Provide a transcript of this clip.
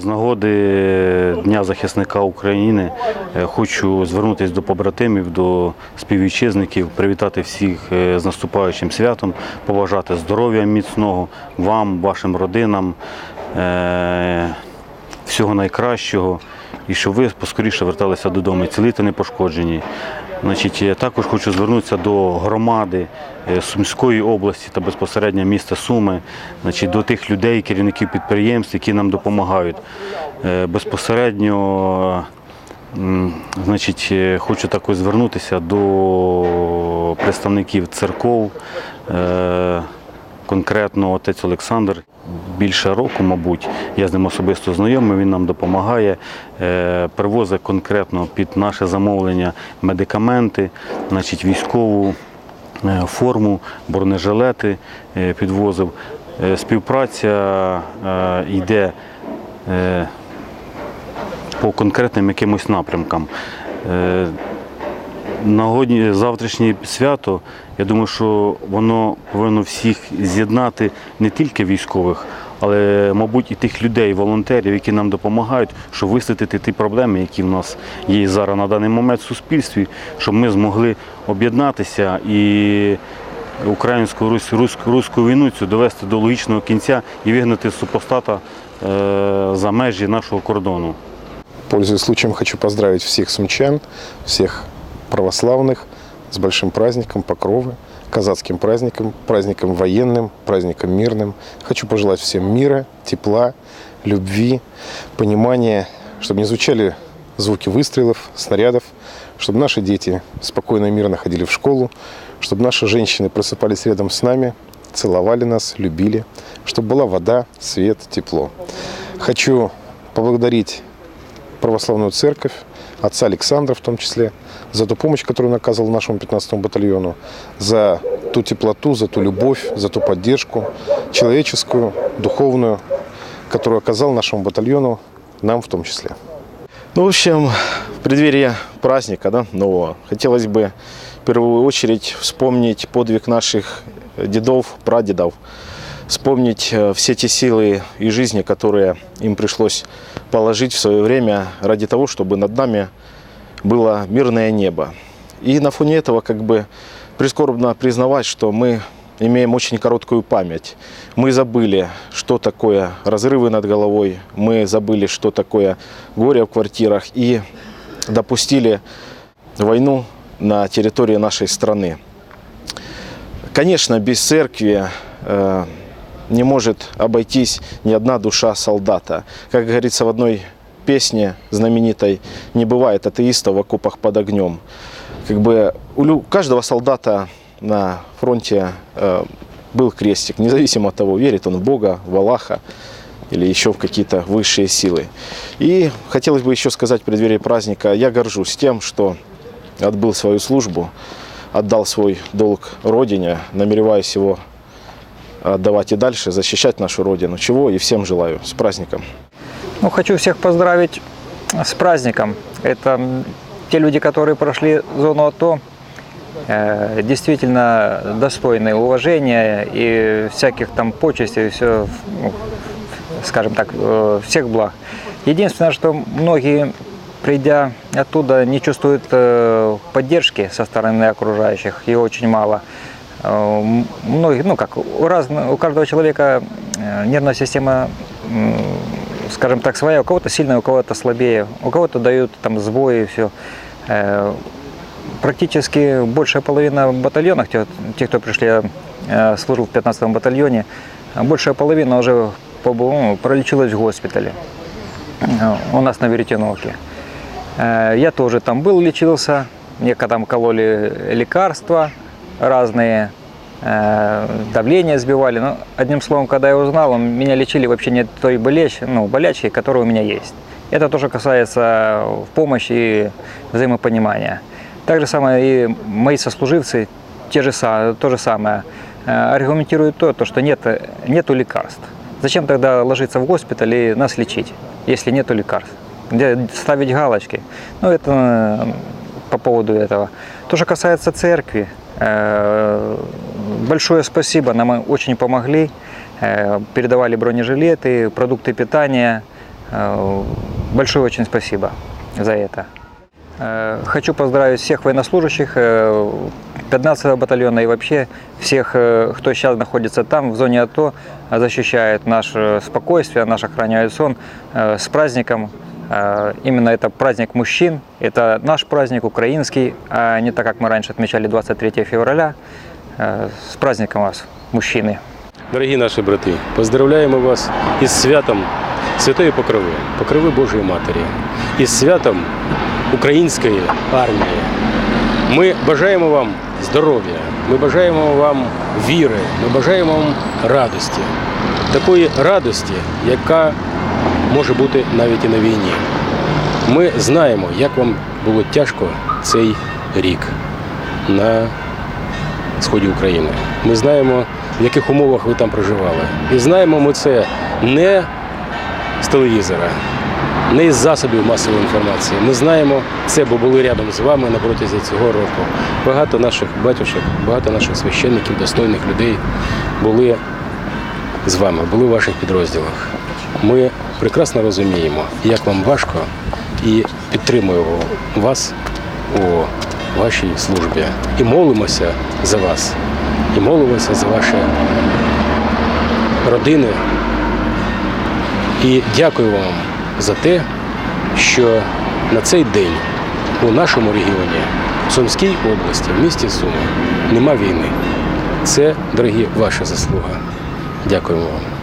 З нагоди Дня захисника України е, хочу звернутися до побратимів, до співвітчизників, привітати всіх е, з наступаючим святом, побажати здоров'я міцного вам, вашим родинам, е, всього найкращого і щоб ви поскоріше верталися додому, цілі та непошкоджені. Значить, я також хочу звернутися до громади е, Сумської області та безпосередньо міста Суми, значить, до тих людей, керівників підприємств, які нам допомагають. Е, Безпосередньо значить, е, хочу також звернутися до представників церков. Конкретно отець Олександр більше року, мабуть, я з ним особисто знайомий, він нам допомагає, е, привозить конкретно під наше замовлення медикаменти, значить, військову е, форму, бронежилети е, підвозив. Співпраця йде по конкретним якимось напрямкам. Нагодні завтрашнє свято, я думаю, що воно повинно всіх з'єднати не тільки військових, але, мабуть, і тих людей, волонтерів, які нам допомагають, щоб висвітлити ті проблеми, які в нас є зараз на даний момент в суспільстві, щоб ми змогли об'єднатися і українську русь, руську, руську війну цю довести до логічного кінця і вигнати супостата е, за межі нашого кордону. Пользуясь случаем, хочу поздравить всех сумчан, всех православных с большим праздником Покровы, казацким праздником, праздником военным, праздником мирным. Хочу пожелать всем мира, тепла, любви, понимания, чтобы не звучали звуки выстрелов, снарядов, чтобы наши дети спокойно и мирно ходили в школу, чтобы наши женщины просыпались рядом с нами, целовали нас, любили, чтобы была вода, свет, тепло. Хочу поблагодарить православную церковь, отца Александра в том числе, за ту помощь, которую он оказывал нашему 15-му батальону, за ту теплоту, за ту любовь, за ту поддержку человеческую, духовную, которую оказал нашему батальону, нам в том числе. Ну, в общем, в преддверии праздника да, нового хотелось бы в первую очередь вспомнить подвиг наших дедов, прадедов, вспомнить э, все те силы и жизни, которые им пришлось положить в свое время ради того, чтобы над нами было мирное небо. И на фоне этого как бы прискорбно признавать, что мы имеем очень короткую память. Мы забыли, что такое разрывы над головой, мы забыли, что такое горе в квартирах и допустили войну на территории нашей страны. Конечно, без церкви э, не может обойтись ни одна душа солдата. Как говорится в одной песне знаменитой, не бывает атеиста в окопах под огнем. Как бы у каждого солдата на фронте э, был крестик, независимо от того, верит он в Бога, в Аллаха или еще в какие-то высшие силы. И хотелось бы еще сказать в преддверии праздника, я горжусь тем, что отбыл свою службу, отдал свой долг Родине, намереваюсь его отдавать и дальше, защищать нашу Родину. Чего и всем желаю. С праздником! Ну, хочу всех поздравить с праздником. Это те люди, которые прошли зону АТО, э, действительно достойны уважения и всяких там почестей, все, ну, скажем так, э, всех благ. Единственное, что многие, придя оттуда, не чувствуют э, поддержки со стороны окружающих, ее очень мало. Э, Многих, ну как, у, разно- у каждого человека нервная система скажем так, своя, у кого-то сильная, у кого-то слабее, у кого-то дают там сбои и все. Практически большая половина батальонов, те, кто пришли, э, служил в 15-м батальоне, большая половина уже ну, пролечилась в госпитале э, у нас на Веретеновке. Э, Я тоже там был, лечился, мне там кололи лекарства разные, э, давление сбивали. Но одним словом, когда я узнал, меня лечили вообще не той болеч, ну, болячки, которая у меня есть. Это тоже касается помощи и взаимопонимания. Так же самое и мои сослуживцы, те же, то же самое, э, аргументируют то, то что нет, нету лекарств. Зачем тогда ложиться в госпиталь и нас лечить, если нету лекарств? Где ставить галочки? Ну, это э, по поводу этого. То, что касается церкви, э, большое спасибо, нам очень помогли, э, передавали бронежилеты, продукты питания, Э, Большое очень спасибо за это. Э, Хочу поздравить всех военнослужащих э, 15-го батальона и вообще всех, кто сейчас находится там, в зоне АТО, защищает наше спокойствие, наш охраняет сон с праздником. Именно это праздник мужчин, это наш праздник украинский, а не так, как мы раньше отмечали 23 февраля. С праздником вас, мужчины! Дорогі наші брати, поздравляємо вас із святом Святої Покрови, Покрови Божої Матері, із святом української армії. Ми бажаємо вам здоров'я, ми бажаємо вам віри, ми бажаємо вам радості, такої радості, яка може бути навіть і на війні. Ми знаємо, як вам було тяжко цей рік на сході України. Ми знаємо, в яких умовах ви там проживали. І знаємо ми це не з телевізора, не із засобів масової інформації. Ми знаємо це, бо були рядом з вами на протязі цього року. Багато наших батюшок, багато наших священників, достойних людей були з вами, були в ваших підрозділах. Ми прекрасно розуміємо, як вам важко, і підтримуємо вас у вашій службі. І молимося за вас, і молимося за ваші родини. І дякую вам за те, що на цей день у нашому регіоні, в Сумській області, в місті Суми, нема війни. Це, дорогі, ваша заслуга. Дякуємо вам.